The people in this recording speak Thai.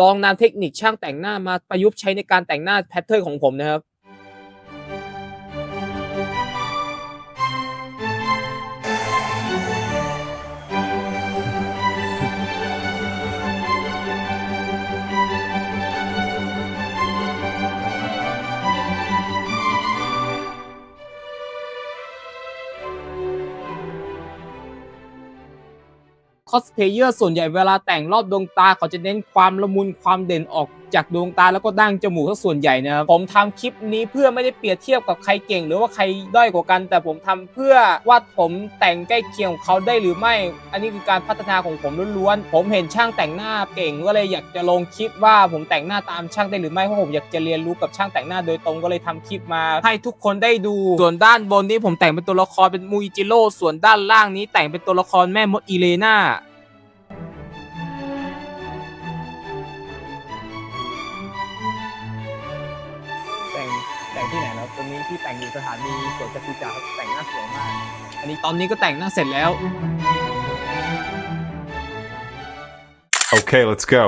ลองนำเทคนิคช่างแต่งหน้ามาประยุกต์ใช้ในการแต่งหน้าแพทเทิร์นของผมนะครับ คอสเพลเยอร์ส่วนใหญ่เวลาแต่งรอบดวงตาเขาจะเน้นความละมุนความเด่นออก จากดวงตาแล้วก็ดั้งจมูกซะส่วนใหญ่นะครับผมทำคลิปนี้เพื่อไม่ได้เปรียบเทียบกับใครเก่ง หรือว่าใครด้อยกว่ากัน แต่ผมทำเพื่อว่าผมแต่งใกล้เคียงกับเขาได้หรือไม่ อันนี้คือการพัฒนาของผมล้วนๆผมเห็นช่างแต่งหน้าเก่งก็เลยอยากจะลงคลิปว่าผมแต่งหน้าตามช่างได้หรือไม่เพราะผมอยากจะเรียนรู้กับช่างแต่งหน้าโดยตรงก็เลยทำคลิปมา ให้ทุกคนได้ดู ส่วนด้านบนนี้ผมแต่งเป็นตัวละครเป็นมูอิจิโร่ส่วนด้านล่างนี้แต่งเป็นตัวละครแม่มดอีเลน่า แต่งแต่งที่ไหนครับตรงนี้ที่แต่งอยู่สถานีสวนจตุจักรแต่งหน้าสวยมาก อันนี้ตอนนี้ก็แต่งหน้าเสร็จแล้ว Okay, let's go.